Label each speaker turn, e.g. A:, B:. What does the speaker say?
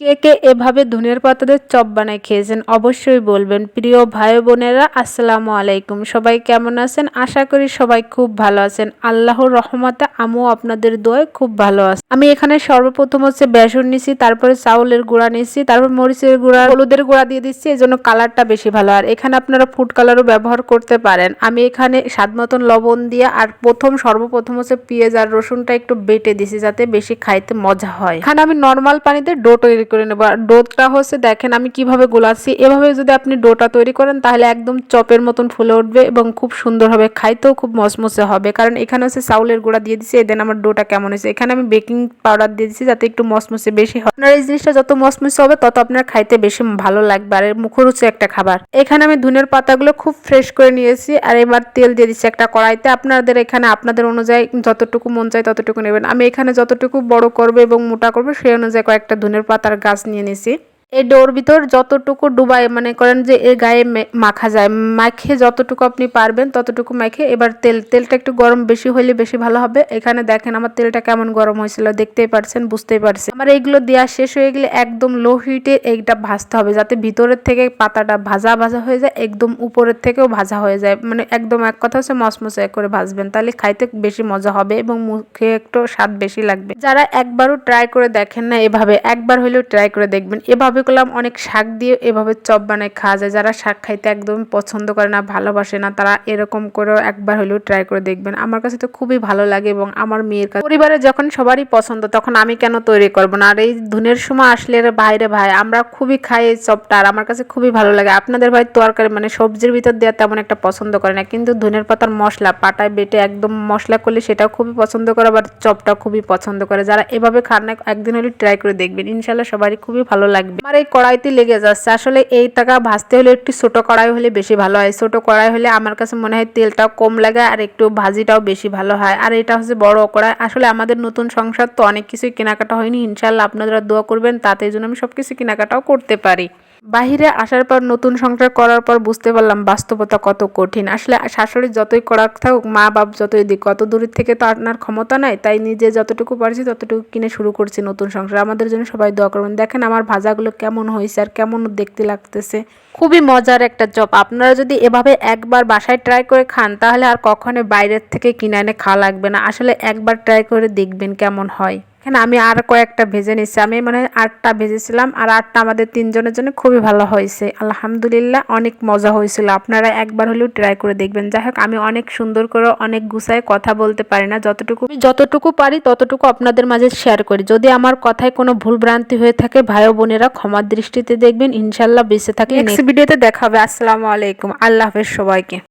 A: কে কে এভাবে ধনিয়ার পাতাদের চপ বানায় খেয়েছেন অবশ্যই বলবেন। প্রিয় ভাই বোনেরা, আসসালামু আলাইকুম। সবাই কেমন আছেন? আশা করি সবাই খুব ভালো আছেন। আল্লাহর রহমতে আমিও আপনাদের দোয়ায় খুব ভালো আছি। আমি এখানে সর্বপ্রথম হচ্ছে বেসন নিছি, তারপরে চাউলের গুঁড়া নিছি, তারপর মরিচের গুঁড়া, হলুদের গুঁড়া দিয়ে দিচ্ছি এই জন্য কালারটা বেশি ভালো। আর এখানে আপনারা ফুড কালারও ব্যবহার করতে পারেন। আমি এখানে স্বাদ মতন লবণ দিয়ে, আর প্রথম সর্বপ্রথম হচ্ছে পেঁয়াজ আর রসুনটা একটু বেটে দিছি, যাতে বেশি খাইতে মজা হয়। এখানে আমি নর্মাল পানিতে ডো তৈরি করে নেব। আর ডোটা হচ্ছে, দেখেন আমি কীভাবে গোলাচ্ছি। এভাবে যদি আপনি ডোটা তৈরি করেন, তাহলে একদম চপের মতন ফুলে উঠবে এবং খুব সুন্দর হবে খাইতেও খুব মসমসে হবে। কারণ এখানে হচ্ছে চাউলের গুঁড়া দিয়ে দিচ্ছি দেন আমার ডোটা কেমন হয়েছে। এখানে আমি বেকিং পাউডার দিয়ে দিচ্ছি যাতে একটু মসমসে বেশি হয়। আপনার এই জিনিসটা যত মসমসে হবে, তত আপনার খাইতে বেশি ভালো লাগবে আর এর মুখরোচক একটা খাবার। এখানে আমি ধনের পাতাগুলো খুব ফ্রেশ করে নিয়েছি আর এবার তেল দিয়ে দিচ্ছি একটা কড়াইতে। আপনাদের এখানে, আপনাদের অনুযায়ী যতটুকু মন চায় ততটুকু নেবেন। আমি এখানে যতটুকু বড় করব এবং মোটা করব, সেই অনুযায়ী কয়েকটা ধনের পাতার গাছ নিয়ে নিছি। এই ডোর ভিতর যতটুকু ডুবাই মানে করেন যে এর গায়ে মাখা যায়। মাখে যতটুকু আপনি পারবেন, ততটুকু মাখে। এবার তেল, তেলটা একটু গরম বেশি হলে বেশি ভালো হবে। এখানে দেখেন আমার তেলটা কেমন গরম হয়েছিল, দেখতেই পারছেন, বুঝতেই পারছেন। আমার এইগুলো দেওয়া শেষ হয়ে গেলে একদম লো হিটে এইটা ভাজতে হবে, যাতে ভিতরের থেকে পাতাটা ভাজা ভাজা হয়ে যায়, একদম উপরের থেকেও ভাজা হয়ে যায়। মানে একদম এক কথা হচ্ছে মসমসে করে ভাজবেন, তাহলে খাইতে বেশি মজা হবে এবং মুখে একটু স্বাদ বেশি লাগবে। যারা একবারও ট্রাই করে দেখেন না এভাবে, একবার হলেও ট্রাই করে দেখবেন। এভাবে করলাম, অনেক শাক দিয়ে এভাবে চপ বানায় খাওয়া যায়। যারা শাক খাইতে একদম পছন্দ করে না, ভালোবাসে না, তারা এরকম করেও একবার হলেও ট্রাই করে দেখবেন। আমার কাছে তো খুবই ভালো লাগে এবং আমার মেয়ের কাছে পরিবারে যখন সবারই পছন্দ, তখন আমি কেন তৈরি করব না? আর এই ধুনের সময় আসলে রে ভাইরে ভাই, আমরা খুবই খাই এই চপটা আর আমার কাছে খুবই ভালো লাগে। আপনাদের ভাই তরকারি মানে সবজির ভিতর দেওয়া তেমন একটা পছন্দ করে না, কিন্তু ধনের পাতার মশলা, পাটায় বেটে একদম মশলা করলে সেটাও খুবই পছন্দ করে, আবার চপটা খুবই পছন্দ করে। যারা এভাবে খান না, একদিন হলে ট্রাই করে দেখবেন। ইনশাল্লাহ সবারই খুবই ভালো লাগবে। আমার এই কড়াইতে লেগে যাচ্ছে। আসলে এই টাকা ভাজতে হলে একটু ছোট কড়াই হলে বেশি ভালো হয়। ছোট কড়াই হলে আমার কাছে মনে হয় তেলটাও কম লাগে আর একটু ভাজিটাও বেশি ভালো হয়। আর এটা হচ্ছে বড় কড়াই। আসলে আমাদের নতুন সংসার তো অনেক কিছুই কেনাকাটা হয়নি। ইনশাল্লাহ আপনারা দোয়া করবেন, তাতে জন্য আমি সব কিছু কেনাকাটাও করতে পারি। বাহিরে আসার পর, নতুন সংসার করার পর বুঝতে পারলাম বাস্তবতা কত কঠিন। আসলে শাশুড়ি যতই করা থাকুক, মা বাপ যতই দিক কত দূরের থেকে তো আপনার ক্ষমতা নাই, তাই নিজে যতটুকু পারছি ততটুকু কিনে শুরু করছি নতুন সংসার। আমাদের জন্য সবাই দোয়া করবেন। দেখেন আমার ভাজাগুলো কেমন হয়েছে আর কেমন দেখতে লাগতেছে। খুবই মজার একটা জব আপনারা যদি এভাবে একবার বাসায় ট্রাই করে খান, তাহলে আর কখনো বাইরের থেকে কিনে এনে খাওয়া লাগবে না। আসলে একবার ট্রাই করে দেখবেন কেমন হয়। এখানে আমি আর কয়েকটা ভেজে নিচ্ছি আমি মানে আটটা ভেজেছিলাম আর আটটা আমাদের তিনজনের জন্য খুবই ভালো হয়েছে। আলহামদুলিল্লাহ অনেক মজা হয়েছিল। আপনারা একবার হলেও ট্রাই করে দেখবেন। যাই হোক আমি অনেক সুন্দর করে অনেক গুছায় কথা বলতে পারি না। যতটুকু আমি যতটুকু পারি ততটুকু আপনাদের মাঝে শেয়ার করি। যদি আমার কথায় কোনো ভুল ভ্রান্তি হয়ে থাকে ভাই বোনেরা ক্ষমার দৃষ্টিতে দেখবেন। ইনশাল্লাহ বেঁচে থাকলে নেক্সট ভিডিওতে দেখা হবে। আসসালামু আলাইকুম। আল্লাহ হাফেজ সবাইকে।